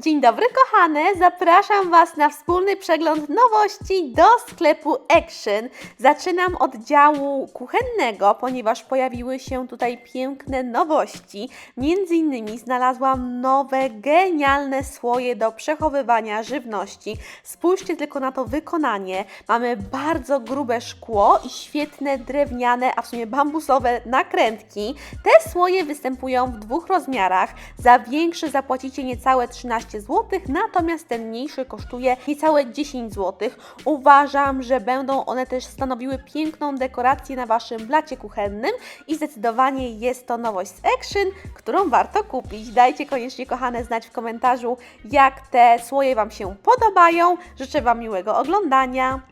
Dzień dobry kochane, zapraszam Was na wspólny przegląd nowości do sklepu Action. Zaczynam od działu kuchennego, ponieważ pojawiły się tutaj piękne nowości. Między innymi znalazłam nowe, genialne słoje do przechowywania żywności. Spójrzcie tylko na to wykonanie. Mamy bardzo grube szkło i świetne drewniane, a w sumie bambusowe nakrętki. Te słoje występują w dwóch rozmiarach. Za większy zapłacicie niecałe 13 zł, natomiast ten mniejszy kosztuje niecałe 10 zł. Uważam, że będą one też stanowiły piękną dekorację na Waszym blacie kuchennym i zdecydowanie jest to nowość z Action, którą warto kupić. Dajcie koniecznie, kochane, znać w komentarzu, jak te słoje Wam się podobają. Życzę Wam miłego oglądania.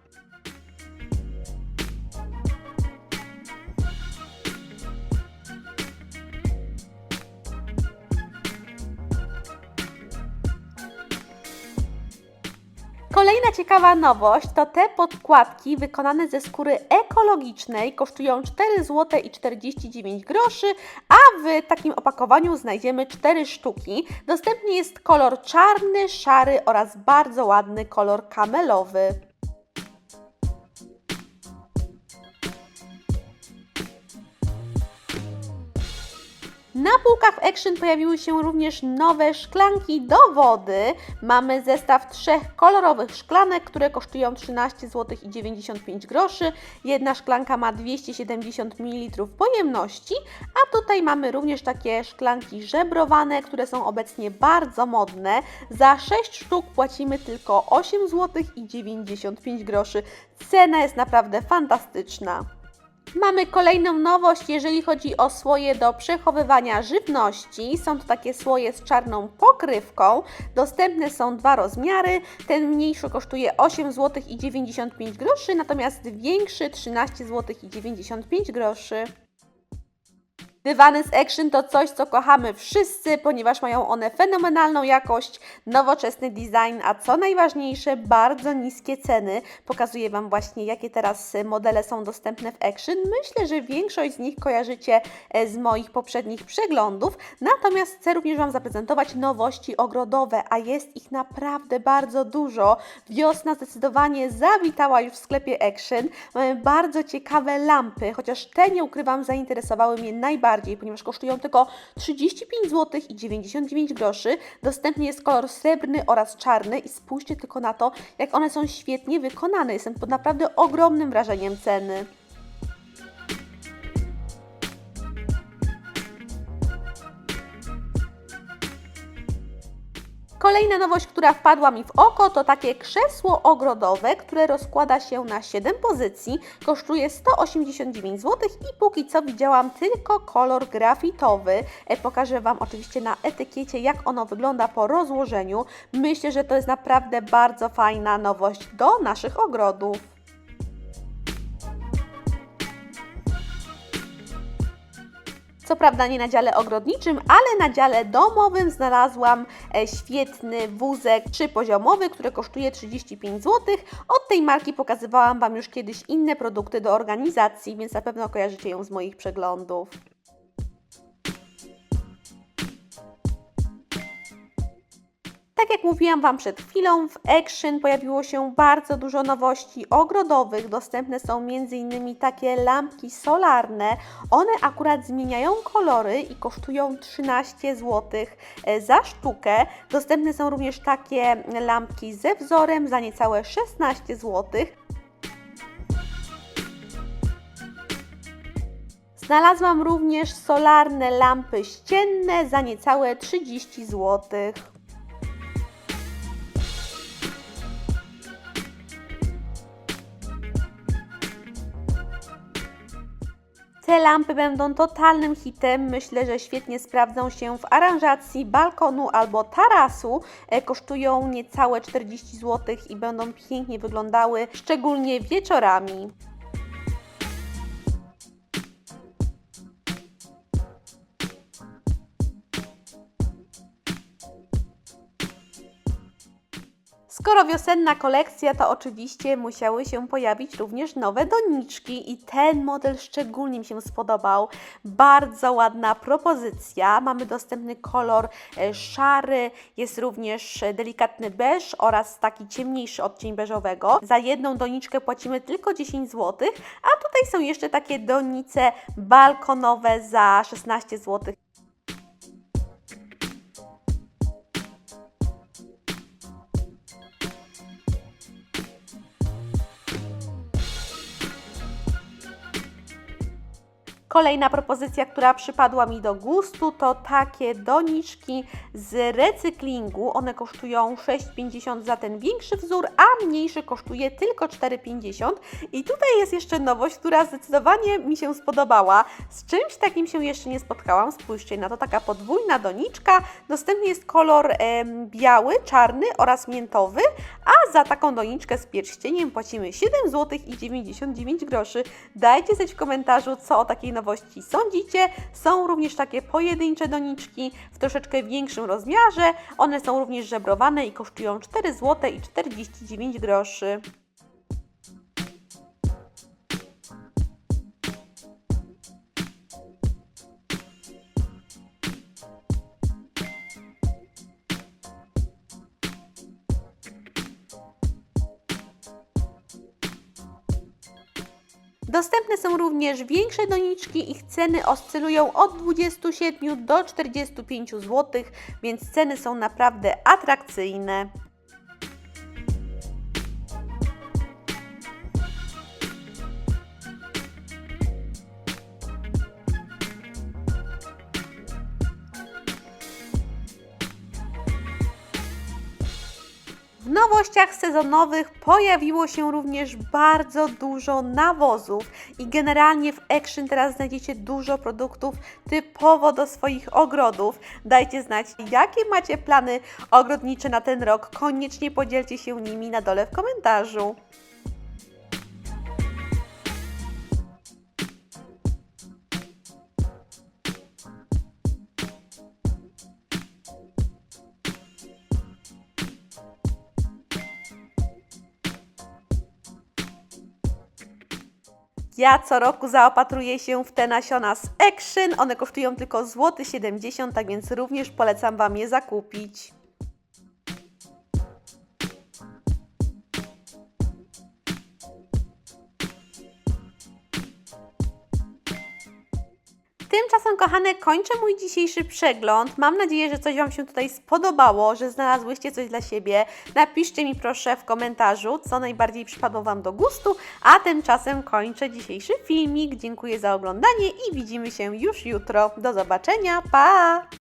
Kolejna ciekawa nowość to te podkładki wykonane ze skóry ekologicznej. Kosztują 4 zł i 49 groszy, a w takim opakowaniu znajdziemy 4 sztuki. Dostępny jest kolor czarny, szary oraz bardzo ładny kolor kamelowy. Na półkach Action pojawiły się również nowe szklanki do wody. Mamy zestaw trzech kolorowych szklanek, które kosztują 13 zł i 95 groszy. Jedna szklanka ma 270 ml pojemności, a tutaj mamy również takie szklanki żebrowane, które są obecnie bardzo modne. Za 6 sztuk płacimy tylko 8 zł i 95 groszy. Cena jest naprawdę fantastyczna. Mamy kolejną nowość, jeżeli chodzi o słoje do przechowywania żywności. Są to takie słoje z czarną pokrywką. Dostępne są dwa rozmiary. Ten mniejszy kosztuje 8 zł i 95 groszy, natomiast większy 13 zł i 95 groszy. Dywany z Action to coś, co kochamy wszyscy, ponieważ mają one fenomenalną jakość, nowoczesny design, a co najważniejsze, bardzo niskie ceny. Pokazuję Wam właśnie, jakie teraz modele są dostępne w Action. Myślę, że większość z nich kojarzycie e, z moich poprzednich przeglądów. Natomiast chcę również Wam zaprezentować nowości ogrodowe, a jest ich naprawdę bardzo dużo. Wiosna zdecydowanie zawitała już w sklepie Action. Mamy bardzo ciekawe lampy, chociaż te, nie ukrywam, zainteresowały mnie najbardziej ponieważ kosztują tylko 35 zł i 99 groszy. Dostępny jest kolor srebrny oraz czarny i spójrzcie tylko na to, jak one są świetnie wykonane. Jestem pod naprawdę ogromnym wrażeniem ceny. Kolejna nowość, która wpadła mi w oko, to takie krzesło ogrodowe, które rozkłada się na 7 pozycji. Kosztuje 189 zł i póki co widziałam tylko kolor grafitowy. E, Pokażę Wam oczywiście na etykiecie, jak ono wygląda po rozłożeniu. Myślę, że to jest naprawdę bardzo fajna nowość do naszych ogrodów. Co prawda nie na dziale ogrodniczym, ale na dziale domowym znalazłam e, świetny wózek trzypoziomowy, który kosztuje 35 zł. Od tej marki pokazywałam Wam już kiedyś inne produkty do organizacji, więc na pewno kojarzycie ją z moich przeglądów. Tak jak mówiłam Wam przed chwilą, w Action pojawiło się bardzo dużo nowości ogrodowych. Dostępne są m.in. takie lampki solarne. One akurat zmieniają kolory i kosztują 13 zł za sztukę. Dostępne są również takie lampki ze wzorem za niecałe 16 zł. Znalazłam również solarne lampy ścienne za niecałe 30 zł. Te lampy będą totalnym hitem. Myślę, że świetnie sprawdzą się w aranżacji balkonu albo tarasu. E, Kosztują niecałe 40 zł i będą pięknie wyglądały, szczególnie wieczorami. Skoro wiosenna kolekcja, to oczywiście musiały się pojawić również nowe doniczki i ten model szczególnie mi się spodobał. Bardzo ładna propozycja. Mamy dostępny kolor e, szary, jest również e, delikatny beż oraz taki ciemniejszy odcień beżowego. Za jedną doniczkę płacimy tylko 10 zł, a tutaj są jeszcze takie donice balkonowe za 16 zł. Kolejna propozycja, która przypadła mi do gustu, to takie doniczki z recyklingu. One kosztują 6,50 za ten większy wzór, a mniejszy kosztuje tylko 4,50. I tutaj jest jeszcze nowość, która zdecydowanie mi się spodobała. Z czymś takim się jeszcze nie spotkałam. Spójrzcie na to, taka podwójna doniczka. Dostępny jest kolor biały, czarny oraz miętowy, a za taką doniczkę z pierścieniem płacimy 7 zł i 99 groszy. Dajcie w komentarzu, co o takiej nowości sądzicie. Są również takie pojedyncze doniczki w troszeczkę większym rozmiarze. One są również żebrowane i kosztują 4 zł i 49 groszy. Dostępne są również większe doniczki, ich ceny oscylują od 27 do 45 zł, więc ceny są naprawdę atrakcyjne. W nowościach sezonowych pojawiło się również bardzo dużo nawozów i generalnie w Action teraz znajdziecie dużo produktów typowo do swoich ogrodów. Dajcie znać, jakie macie plany ogrodnicze na ten rok. Koniecznie podzielcie się nimi na dole w komentarzu. Ja co roku zaopatruję się w te nasiona z Action. One kosztują tylko złoty 70, tak więc również polecam Wam je zakupić. Tymczasem, kochane, kończę mój dzisiejszy przegląd. Mam nadzieję, że coś Wam się tutaj spodobało, że znalazłyście coś dla siebie. Napiszcie mi proszę w komentarzu, co najbardziej przypadło Wam do gustu, a tymczasem kończę dzisiejszy filmik. Dziękuję za oglądanie i widzimy się już jutro. Do zobaczenia, pa!